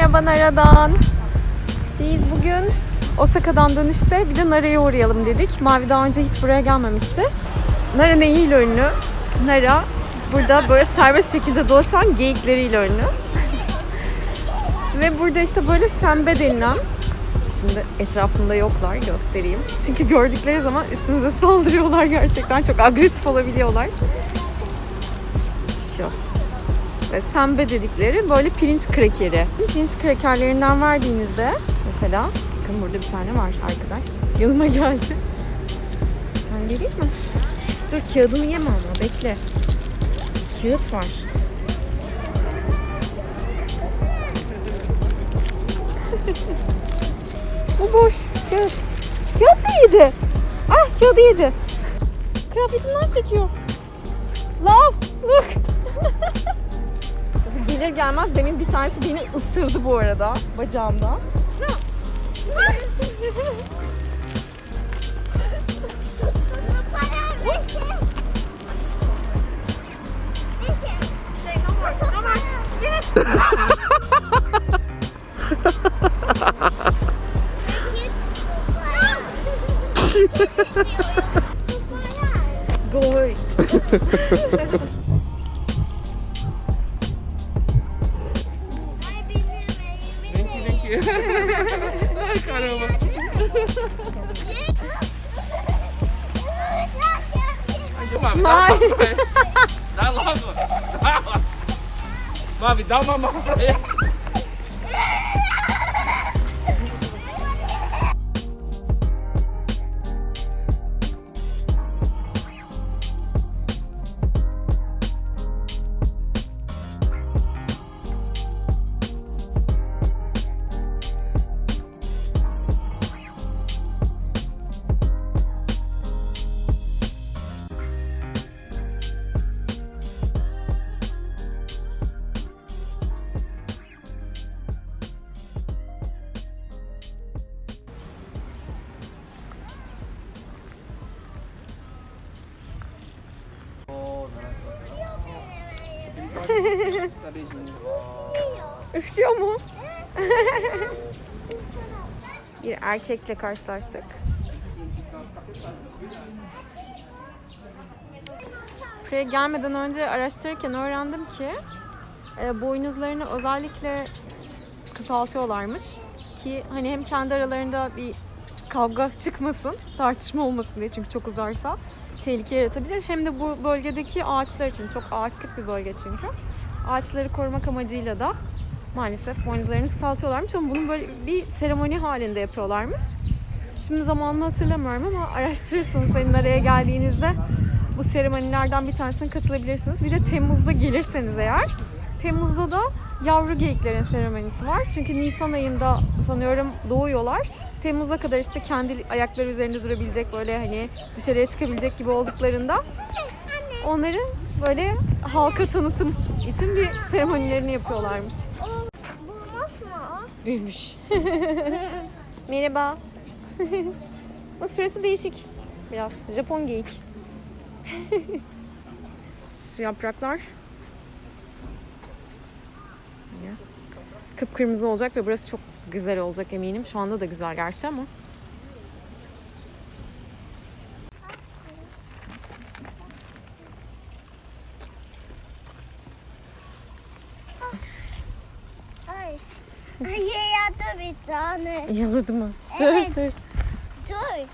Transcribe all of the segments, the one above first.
Merhaba Nara'dan. Biz bugün Osaka'dan dönüşte bir de Nara'ya uğrayalım dedik. Mavi daha önce hiç buraya gelmemişti. Nara neyiyle ünlü? Nara burada böyle serbest şekilde dolaşan geyikleriyle ünlü. Ve burada işte böyle sembe denilen Şimdi etrafımda yoklar göstereyim. Çünkü gördükleri zaman üstümüze saldırıyorlar gerçekten. Çok agresif olabiliyorlar. Ve sembe dedikleri böyle pirinç krekeri. Pirinç krekerlerinden verdiğinizde mesela bakın burada bir tane var arkadaş. Yanıma geldi. Bir tane vereyim mi? Dur kağıdını yeme ama bekle. Kağıt var. Bu boş. Kağıt. Kağıt da yedi. Ah kağıdı yedi. Kıyafetimden çekiyor. Love look. Gelir gelmez demin bir tanesi beni ısırdı bu arada bacağımdan. aqui. Ai, caramba. Mami, Mãe. Dá logo. Dá logo. Mami, dá uma mão pra ele. Üflüyor mu? bir erkekle karşılaştık. Buraya gelmeden önce araştırırken öğrendim ki e, boynuzlarını özellikle kısaltıyorlarmış ki hani hem kendi aralarında bir kavga çıkmasın, tartışma olmasın diye çünkü çok uzarsa tehlike yaratabilir. Hem de bu bölgedeki ağaçlar için çok ağaçlık bir bölge çünkü. Ağaçları korumak amacıyla da maalesef boynuzlarını kısaltıyorlarmış ama bunu böyle bir seremoni halinde yapıyorlarmış. Şimdi zamanını hatırlamıyorum ama araştırırsanız senin araya geldiğinizde bu seremonilerden bir tanesine katılabilirsiniz. Bir de Temmuz'da gelirseniz eğer Temmuz'da da yavru geyiklerin seremonisi var. Çünkü Nisan ayında sanıyorum doğuyorlar. Temmuz'a kadar işte kendi ayakları üzerinde durabilecek böyle hani dışarıya çıkabilecek gibi olduklarında onların böyle halka tanıtım için bir seremonilerini yapıyorlarmış. Bu nasıl mı? Büyümüş. Merhaba. Bu sureti değişik. Biraz Japon geyik. Şu yapraklar. Kıpkırmızı olacak ve burası çok güzel olacak eminim. Şu anda da güzel gerçi ama. Ya bir tane. Yaladı mı? Evet. Dur dur. Dur.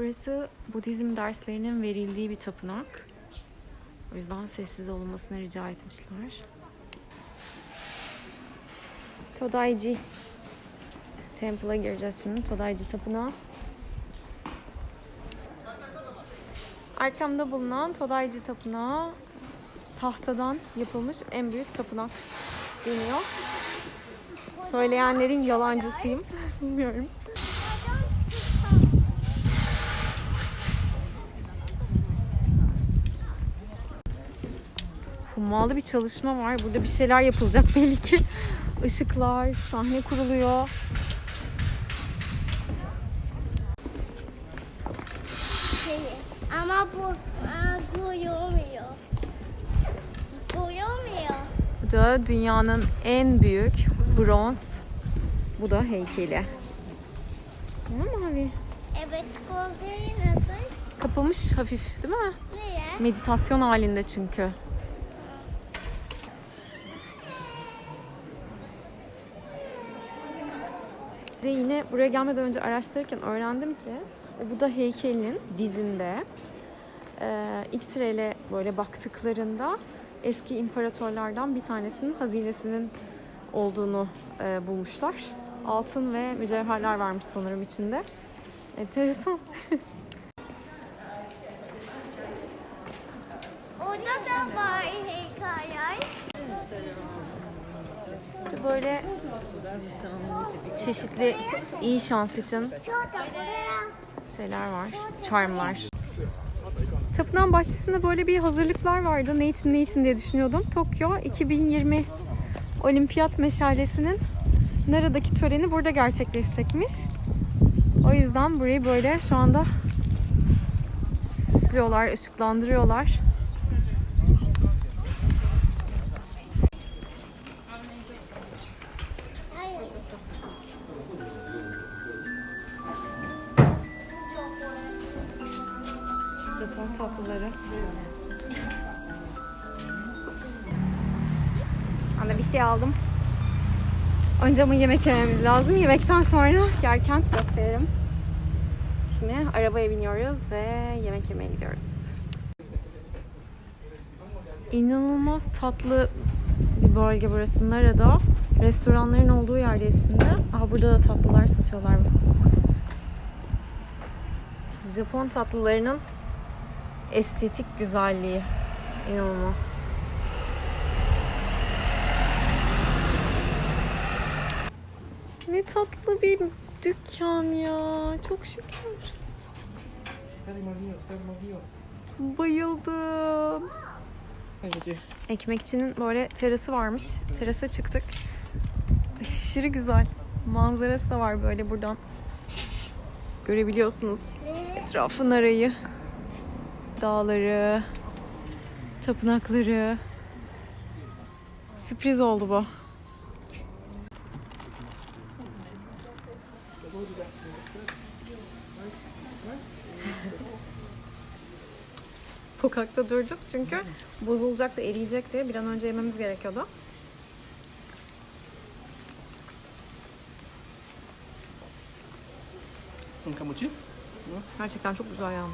Burası Budizm derslerinin verildiği bir tapınak. O yüzden sessiz olunmasını rica etmişler. Todaici Temple'a gireceğiz şimdi. Todaici Tapınağı. Arkamda bulunan Todaici Tapınağı tahtadan yapılmış en büyük tapınak deniyor. söyleyenlerin yalancısıyım. Bilmiyorum. Hummalı bir çalışma var. Burada bir şeyler yapılacak belli ki. Işıklar, sahne kuruluyor. Şeyi. Ama bu aa, koyulmuyor. Koyulmuyor. Bu da dünyanın en büyük bronz bu da heykeli. Değil mi Mavi? Evet gözleri nasıl? Kapamış hafif değil mi? Niye? Meditasyon halinde çünkü. Ve yine buraya gelmeden önce araştırırken öğrendim ki e, bu da heykelin dizinde e, X-ray'le böyle baktıklarında eski imparatorlardan bir tanesinin hazinesinin olduğunu e, bulmuşlar. Altın ve mücevherler varmış sanırım içinde. Enteresan. Orada da var hikaye. Böyle çeşitli iyi şans için şeyler var. Charmlar. Tapınan bahçesinde böyle bir hazırlıklar vardı. Ne için ne için diye düşünüyordum. Tokyo 2020 Olimpiyat meşalesinin Nara'daki töreni burada gerçekleşecekmiş. O yüzden burayı böyle şu anda süslüyorlar, ışıklandırıyorlar. Japon tatlıları. Ben de bir şey aldım. Önce ama yemek yememiz lazım. Yemekten sonra yerken gösteririm. Şimdi arabaya biniyoruz ve yemek yemeye gidiyoruz. İnanılmaz tatlı bir bölge burası. Nara'da. Restoranların olduğu yerdeyiz şimdi. Aha burada da tatlılar satıyorlar. Japon tatlılarının estetik güzelliği. İnanılmaz. Ne tatlı bir dükkan ya. Çok şeker. Bayıldım. Ekmekçinin böyle terası varmış. Terasa çıktık. Aşırı güzel. Manzarası da var böyle buradan. Görebiliyorsunuz etrafın arayı. Dağları, tapınakları. Sürpriz oldu bu. Sokakta durduk çünkü bozulacaktı, eriyecekti. Bir an önce yememiz gerekiyordu. Camuchí? Gerçekten çok güzel ya.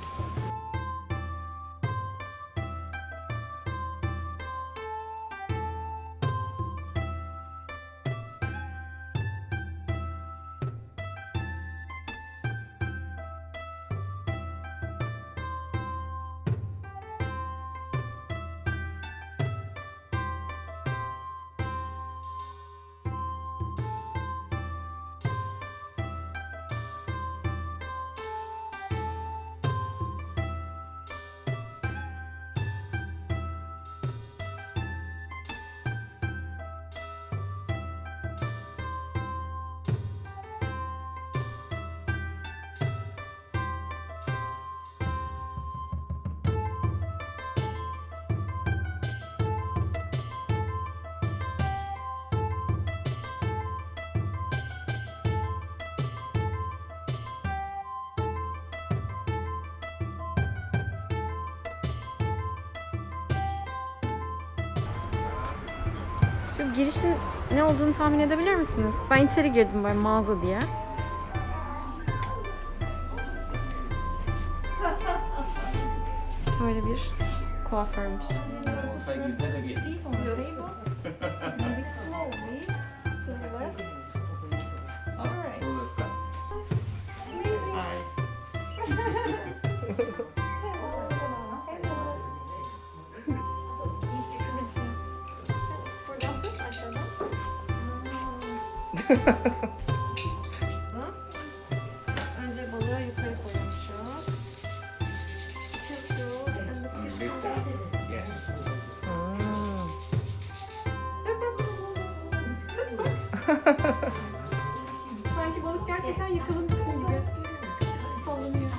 Şu girişin ne olduğunu tahmin edebilir misiniz? Ben içeri girdim böyle mağaza diye. Şöyle bir kuaförmüş. Olsa gizle. Önce balığı yukarı koymuşuz. And lift Sanki balık gerçekten yakalanmış gibi. Sallanıyor.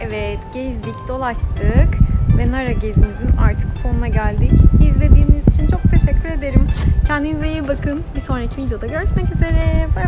Evet, gezdik, dolaştık ve Nara gezimizin artık sonuna geldik. İzlediğiniz için çok teşekkür ederim. Kendinize iyi bakın. Bir sonraki videoda görüşmek üzere. Bay